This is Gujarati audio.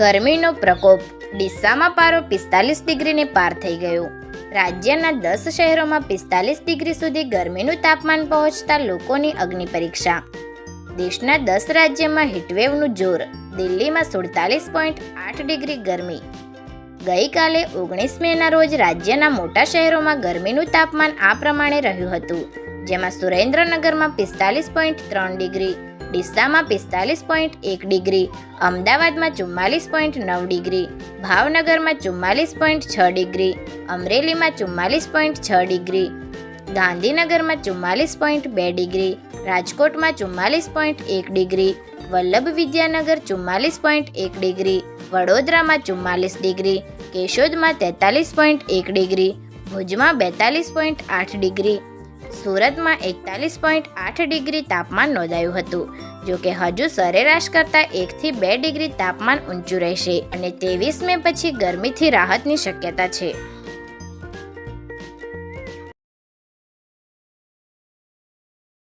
ગરમીનો પ્રકોપ ડીસામાં પારો પિસ્તાલીસ ડિગ્રીને પાર થઈ ગયો. રાજ્યના દસ શહેરોમાં પિસ્તાલીસ ડિગ્રી સુધી ગરમીનું તાપમાન પહોંચતા લોકોની અગ્નિ પરીક્ષા. દેશના દસ રાજ્યમાં હીટવેવનું જોર, દિલ્હીમાં સુડતાલીસ પોઈન્ટ આઠ ડિગ્રી ગરમી. ગઈકાલે ઓગણીસ મેના રોજ રાજ્યના મોટા શહેરોમાં ગરમીનું તાપમાન આ પ્રમાણે રહ્યું હતું, જેમાં સુરેન્દ્રનગરમાં પિસ્તાલીસ પોઈન્ટ ત્રણ ડિગ્રી ડીસામાં પિસ્તાલીસ પોઈન્ટ એક ડિગ્રી, અમદાવાદમાં ચુમ્માલીસ પોઈન્ટ નવ ડિગ્રી, ભાવનગરમાં ચુમ્માલીસ પોઈન્ટ છ ડિગ્રી, અમરેલીમાં ચુમ્માલીસ પોઈન્ટ છ ડિગ્રી, ગાંધીનગરમાં ચુમ્માલીસ પોઈન્ટ બે ડિગ્રી, રાજકોટમાં ચુમ્માલીસ પોઈન્ટ એક ડિગ્રી, વલ્લભ વિદ્યાનગર ચુમ્માલીસ પોઈન્ટ એક ડિગ્રી, વડોદરામાં ચુમ્માલીસ ડિગ્રી, કેશોદમાં તેતાલીસ પોઈન્ટ એક ડિગ્રી, ભુજમાં બેતાલીસ પોઈન્ટ આઠ ડિગ્રી સુરતમાં એકતાલીસ પોઈન્ટ આઠ ડિગ્રી તાપમાન નોંધાયું હતું. જો કે હજુ સરેરાશ કરતાં એકથી બે ડિગ્રી તાપમાન ઊંચું રહેશે અને ત્રેવીસ મે પછી ગરમીથી રાહતની શક્યતા છે.